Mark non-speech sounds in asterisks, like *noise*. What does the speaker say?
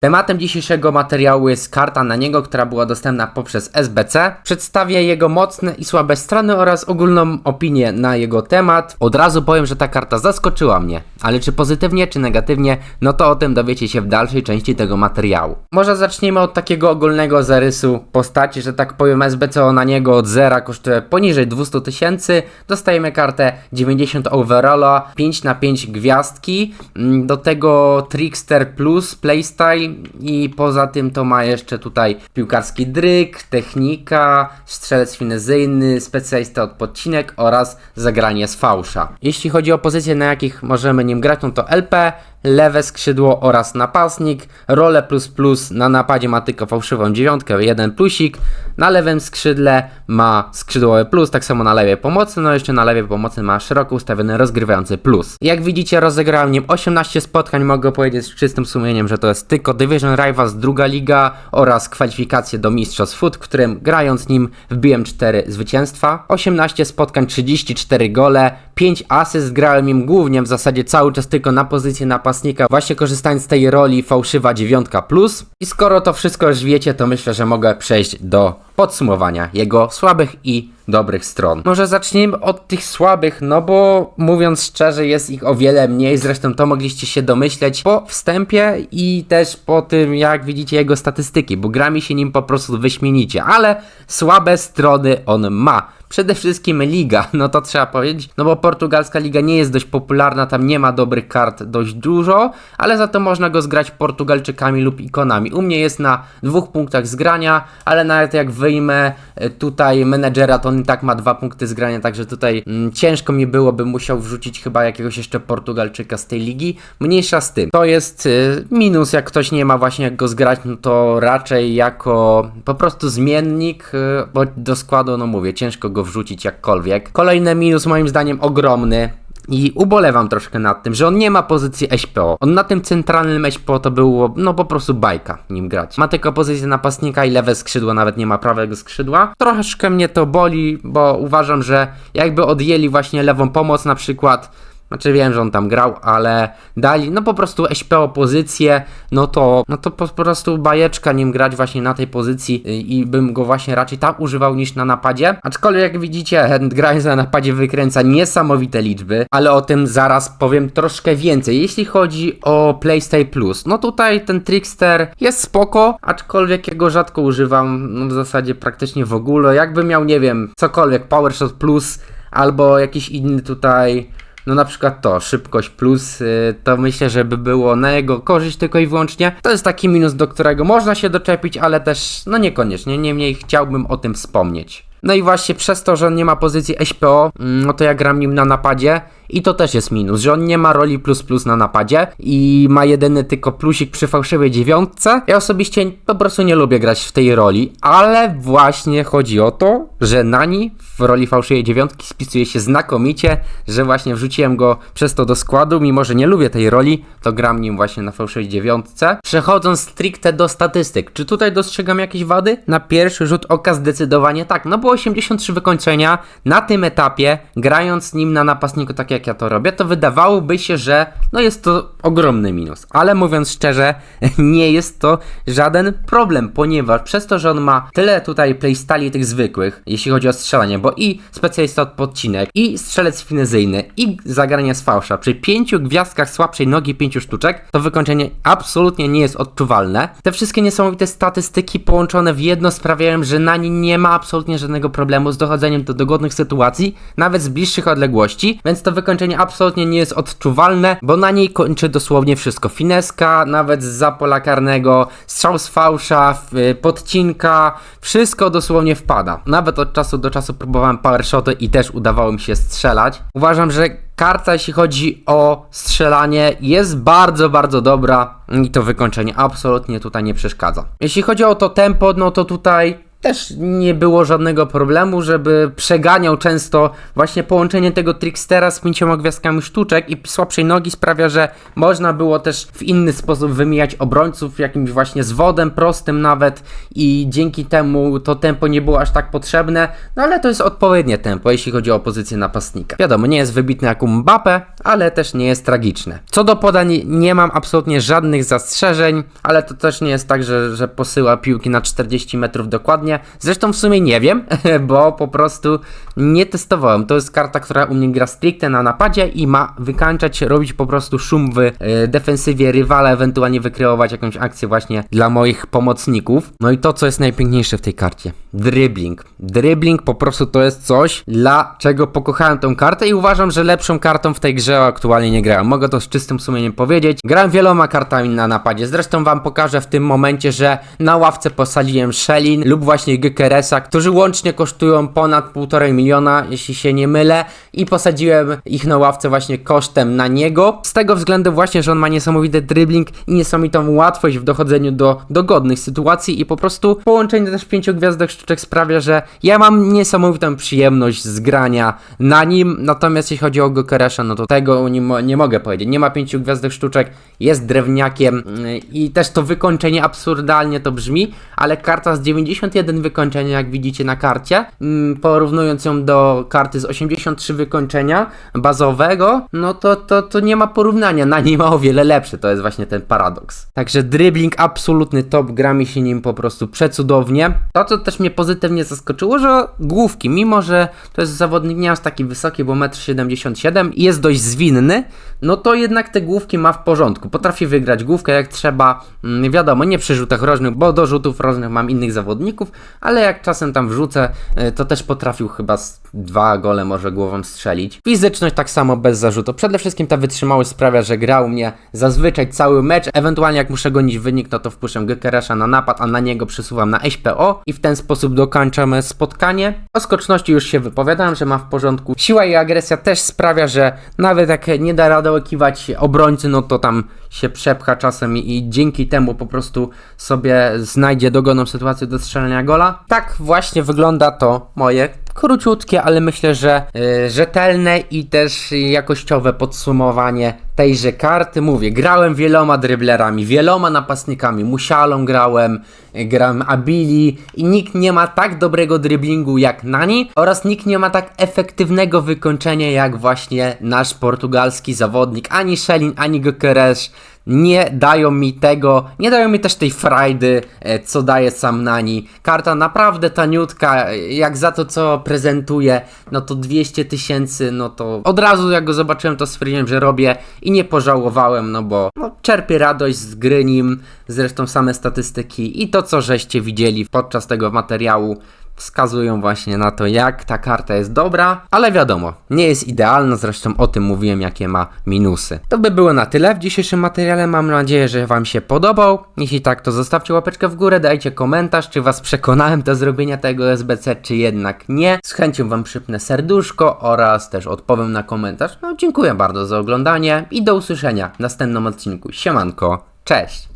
Tematem dzisiejszego materiału jest karta na niego, która była dostępna poprzez SBC. Przedstawię jego mocne i słabe strony oraz ogólną opinię na jego temat. Od razu powiem, że ta karta zaskoczyła mnie, ale czy pozytywnie, czy negatywnie, no to o tym dowiecie się w dalszej części tego materiału. Może zacznijmy od takiego ogólnego zarysu postaci, że tak powiem SBC na niego od zera kosztuje poniżej 200 tysięcy. Dostajemy kartę 90 overalla, 5 na 5 gwiazdki, mm, do tego Trickster Plus Playstyle i poza tym to ma jeszcze tutaj piłkarski dryk, technika, strzelec finezyjny, specjalista od podcinek oraz zagranie z fałsza. Jeśli chodzi o pozycje, na jakich możemy nim grać, no to LP, lewe skrzydło oraz napastnik, role plus plus na napadzie ma tylko fałszywą dziewiątkę, jeden plusik, na lewym skrzydle ma skrzydłowy plus, tak samo na lewej pomocy, no jeszcze na lewej pomocy ma szeroko ustawiony rozgrywający plus. Jak widzicie rozegrałem nim 18 spotkań, mogę powiedzieć z czystym sumieniem, że to jest tylko Division Rivals druga liga oraz kwalifikacje do Mistrzostw Foot, którym grając nim wbiłem 4 zwycięstwa, 18 spotkań, 34 gole, 5 asyst, grałem im głównie w zasadzie cały czas tylko na pozycję napastnika, właśnie korzystając z tej roli fałszywa dziewiątka plus. I skoro to wszystko już wiecie, to myślę, że mogę przejść do podsumowania jego słabych i dobrych stron. Może zacznijmy od tych słabych, no bo mówiąc szczerze, jest ich o wiele mniej. Zresztą to mogliście się domyśleć po wstępie i też po tym, jak widzicie jego statystyki, bo gra mi się nim po prostu wyśmienicie, ale słabe strony on ma. Przede wszystkim liga, *laughs* no to trzeba powiedzieć, no bo portugalska liga nie jest dość popularna, tam nie ma dobrych kart dość dużo, ale za to można go zgrać Portugalczykami lub ikonami. U mnie jest na dwóch punktach zgrania, ale nawet jak wyjmę e, tutaj menedżera, to on tak ma dwa punkty zgrania, także tutaj mm, ciężko mi byłoby musiał wrzucić chyba jakiegoś jeszcze Portugalczyka z tej ligi. Mniejsza z tym. To jest y, minus, jak ktoś nie ma właśnie jak go zgrać, no to raczej jako po prostu zmiennik, y, bo do składu, no mówię, ciężko go wrzucić jakkolwiek. Kolejny minus moim zdaniem ogromny. I ubolewam troszkę nad tym, że on nie ma pozycji SPO. On na tym centralnym SPO to było, no po prostu bajka nim grać. Ma tylko pozycję napastnika i lewe skrzydło, nawet nie ma prawego skrzydła. Troszkę mnie to boli, bo uważam, że jakby odjęli właśnie lewą pomoc na przykład, znaczy wiem, że on tam grał, ale dali, no po prostu SPO pozycję, no to, no to po prostu bajeczka nim grać właśnie na tej pozycji i bym go właśnie raczej tam używał niż na napadzie. Aczkolwiek jak widzicie, grając na napadzie wykręca niesamowite liczby, ale o tym zaraz powiem troszkę więcej. Jeśli chodzi o PlayStation Plus, no tutaj ten Trickster jest spoko, aczkolwiek jego rzadko używam, no w zasadzie praktycznie w ogóle. Jakby miał, nie wiem, cokolwiek, PowerShot Plus albo jakiś inny tutaj no na przykład to, szybkość plus, y, to myślę, że by było na jego korzyść tylko i wyłącznie. To jest taki minus, do którego można się doczepić, ale też, no niekoniecznie, niemniej chciałbym o tym wspomnieć. No i właśnie przez to, że on nie ma pozycji SPO, mm, no to ja gram nim na napadzie i to też jest minus, że on nie ma roli plus plus na napadzie i ma jedyny tylko plusik przy fałszywej dziewiątce. Ja osobiście po prostu nie lubię grać w tej roli, ale właśnie chodzi o to, że Nani w roli fałszywej dziewiątki spisuje się znakomicie, że właśnie wrzuciłem go przez to do składu, mimo że nie lubię tej roli, to gram nim właśnie na fałszywej dziewiątce. Przechodząc stricte do statystyk, czy tutaj dostrzegam jakieś wady? Na pierwszy rzut oka zdecydowanie tak, no bo 83 wykończenia na tym etapie, grając nim na napastniku tak jak ja to robię, to wydawałoby się, że no jest to ogromny minus. Ale mówiąc szczerze, *laughs* nie jest to żaden problem, ponieważ przez to, że on ma tyle tutaj playstali tych zwykłych, jeśli chodzi o strzelanie, bo i specjalista od podcinek, i strzelec finezyjny, i zagranie z fałsza, przy pięciu gwiazdkach słabszej nogi, pięciu sztuczek, to wykończenie absolutnie nie jest odczuwalne. Te wszystkie niesamowite statystyki połączone w jedno sprawiają, że na nim nie ma absolutnie żadnego problemu z dochodzeniem do dogodnych sytuacji, nawet z bliższych odległości, więc to wykończenie absolutnie nie jest odczuwalne, bo na niej kończy dosłownie wszystko. Fineska, nawet z zapola karnego, strzał z fałsza, y, podcinka, wszystko dosłownie wpada. Nawet od czasu do czasu próbowałem power shoty i też udawało mi się strzelać. Uważam, że karta, jeśli chodzi o strzelanie, jest bardzo, bardzo dobra i to wykończenie absolutnie tutaj nie przeszkadza. Jeśli chodzi o to tempo, no to tutaj też nie było żadnego problemu, żeby przeganiał często właśnie połączenie tego Trickstera z pięcioma gwiazdkami sztuczek i słabszej nogi sprawia, że można było też w inny sposób wymijać obrońców, jakimś właśnie z wodem prostym nawet i dzięki temu to tempo nie było aż tak potrzebne, no ale to jest odpowiednie tempo, jeśli chodzi o pozycję napastnika. Wiadomo, nie jest wybitny jak Mbappe, ale też nie jest tragiczne. Co do podań, nie mam absolutnie żadnych zastrzeżeń, ale to też nie jest tak, że, że posyła piłki na 40 metrów dokładnie. Zresztą w sumie nie wiem, *laughs* bo po prostu nie testowałem. To jest karta, która u mnie gra stricte na napadzie i ma wykańczać, robić po prostu szum w e, defensywie rywala, ewentualnie wykreować jakąś akcję właśnie dla moich pomocników. No i to, co jest najpiękniejsze w tej karcie. Dribbling. Dribbling po prostu to jest coś, dla czego pokochałem tą kartę i uważam, że lepszą kartą w tej grze aktualnie nie grałem. Mogę to z czystym sumieniem powiedzieć. Grałem wieloma kartami na napadzie. Zresztą wam pokażę w tym momencie, że na ławce posadziłem Shelin lub właśnie Gykeresa, którzy łącznie kosztują ponad 1,5 miliona, jeśli się nie mylę. I posadziłem ich na ławce właśnie kosztem na niego. Z tego względu właśnie, że on ma niesamowity dribbling i niesamowitą łatwość w dochodzeniu do dogodnych sytuacji i po prostu połączenie też pięciu gwiazdek sztuczek sprawia, że ja mam niesamowitą przyjemność z grania na nim. Natomiast jeśli chodzi o Gykeresza, no to tego nie, mo- nie mogę powiedzieć. Nie ma pięciu gwiazdek sztuczek, jest drewniakiem yy, i też to wykończenie absurdalnie to brzmi, ale karta z 91 wykończenia, jak widzicie na karcie, mm, porównując ją do karty z 83 wykończenia bazowego, no to, to, to nie ma porównania. Na niej ma o wiele lepszy, to jest właśnie ten paradoks. Także dribbling absolutny top, gra mi się nim po prostu przecudownie. To, co też mnie pozytywnie zaskoczyło, że główki, mimo że to jest zawodnik nie aż taki wysoki, bo 1,77 m i jest dość zwinny, no to jednak te główki ma w porządku. Potrafi wygrać główkę jak trzeba, mm, wiadomo, nie przy rzutach rożnych, bo do rzutów rożnych mam innych zawodników, ale jak czasem tam wrzucę, y, to też potrafił chyba z dwa gole może głową strzelić. Fizyczność tak samo bez zarzutu. Przede wszystkim ta wytrzymałość sprawia, że grał mnie zazwyczaj cały mecz, ewentualnie jak muszę gonić wynik, no to wpuszczam Gykeresza na napad, a na niego przesuwam na SPO i w ten sposób dokończamy spotkanie. O skoczności już się wypowiadałem, że ma w porządku. Siła i agresja też sprawia, że nawet jak nie da rady okiwać obrońcy, no to tam się przepcha czasem i, i dzięki temu po prostu sobie znajdzie dogodną sytuację do strzelania gola. Tak właśnie wygląda to moje króciutkie, ale myślę, że y, rzetelne i też jakościowe podsumowanie tejże karty. Mówię, grałem wieloma dryblerami, wieloma napastnikami, Musialą grałem, y, grałem Abili i nikt nie ma tak dobrego driblingu jak Nani oraz nikt nie ma tak efektywnego wykończenia jak właśnie nasz portugalski zawodnik, ani Shelin, ani Gyökeres nie dają mi tego, nie dają mi też tej frajdy, e, co daje sam Nani. Karta naprawdę taniutka, e, jak za to co prezentuje, no to 200 tysięcy, no to od razu jak go zobaczyłem to stwierdziłem, że robię i nie pożałowałem, no bo no, czerpię radość z gry nim, zresztą same statystyki i to co żeście widzieli podczas tego materiału wskazują właśnie na to, jak ta karta jest dobra, ale wiadomo, nie jest idealna, zresztą o tym mówiłem, jakie ma minusy. To by było na tyle w dzisiejszym materiale, mam nadzieję, że Wam się podobał. Jeśli tak, to zostawcie łapeczkę w górę, dajcie komentarz, czy Was przekonałem do zrobienia tego SBC, czy jednak nie. Z chęcią Wam przypnę serduszko oraz też odpowiem na komentarz. No, dziękuję bardzo za oglądanie i do usłyszenia w następnym odcinku. Siemanko, cześć!